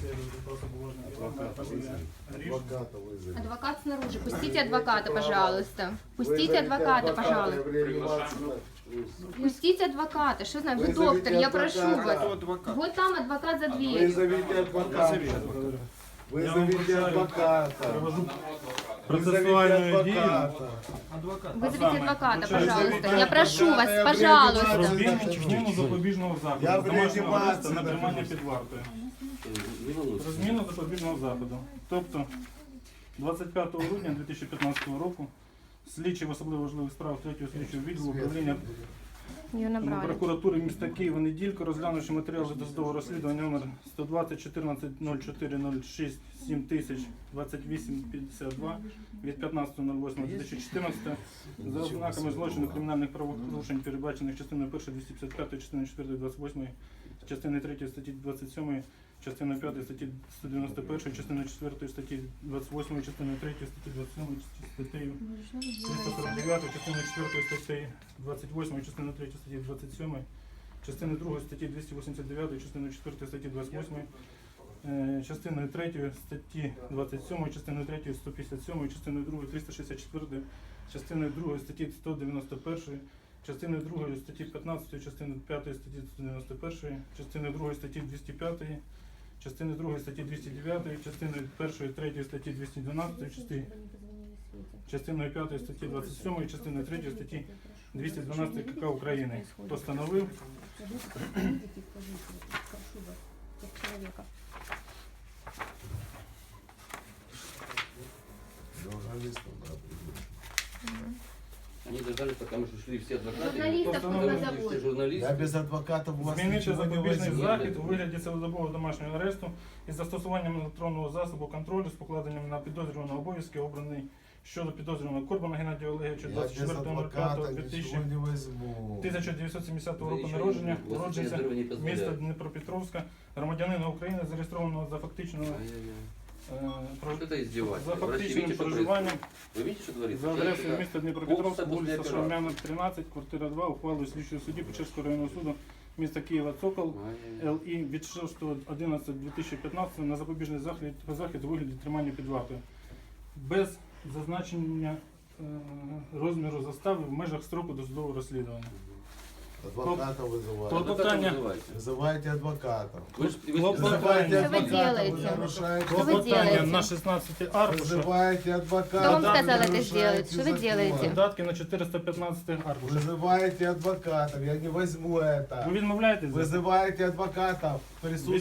следователь просто бумажный Адвоката вызови. Адвоката вызови. Адвокат снаружи. Пустите адвоката, пожалуйста. Пустите адвоката, пожалуйста. Пустите адвоката. Что знаю, вы Вызовите доктор, я прошу адвоката. вас. Вот там адвокат за дверью. Вызовите адвоката. Вызовите адвоката. Провожу Вызовите процессуальную дію. адвоката. Адвокат. Вызовите А саме, адвоката, вручається пожалуйста. Вызовите Я прошу вас, адвоката, я пожалуйста. врежу Розбійну вас. чи зміну запобіжного заходу. Я з домашнього врежу арешту на вас. тримання під вартою. Розміну запобіжного заходу. Тобто 25 грудня 2015 року слідчий в особливо важливих справах 3 слідчого відділу управління Набрали. прокуратури міста Києва неділько, розглянувши матеріали досудового розслідування номер 120 14 04 06 7000 28 52 від 15.08.2014 за ознаками злочину кримінальних правопорушень, передбачених частиною 1 255, частиною 4 28, частини 3 статті 27, частиною 5 статті 191, частиною 4 статті 28, частиною 3 статті 27, статтею 349, частиною 4 статті 28, частиною 3 статті 27, частиною 2 статті 289, частиною 4 статті 28, е, частиною 3 статті 27, частиною 3 157, частиною 2 364, частиною 2 статті 191, частиною 2 статті 15, частиною 5 статті 191, частиною 2 статті 205, частиною 2 статті 209, частиною 1 3 статті 212, частиною частиною 5 статті 27, частиною 3 статті 212 КК України постановив. Журналистам надо придумать. Они дождались, пока мы шли все адвокаты. Журналистов Просто много надо Все зовут. журналисты. Я без адвоката у вас змінити ничего не запобіжний возьму. захід у вигляді цілодобового домашнього аресту із застосуванням електронного засобу контролю з покладенням на підозрюваного обов'язки, обраний щодо підозрюваного Корбана Геннадія Олеговича Я без адвоката ничего не возьму. 1970 Ви року ще народження, й власне народженця здоров'я не дозволяє. міста Дніпропетровська, громадянина України, зареєстрованого за фактичною Ай-яй-яй. е, это издевательство. за фактичним проживанням? Вы видите, что творится? За Человек, адресою да, міста Дніпропетровська, Полчаса вулиця після Шаумяна, 13, квартира 2, ухвалою слідчого судді Печерського районного суду міста Києва Цокол Ай-яй-яй. ЛІ від 6.11.2015 на запобіжний захід, захід у вигляді тримання під вартою. Без зазначення е, розміру застави в межах строку досудового розслідування. Адвоката вызывают. Кто- Адвоката Клопотання. вызывайте. Вызывайте адвоката. Вы ж- вы ж- Клопотання. Вызывайте Что вы адвоката, делаете? вы нарушаете Что вы Клопотання делаете? на 16 аркушах, Вызывайте адвоката. Кто вам вы сказал это нарушаете сделать? Что вы закон. делаете? видатки на 415 аркушах. Вызывайте адвоката, я не возьму это. Ви відмовляєтесь? Вызывайте адвоката в присутствии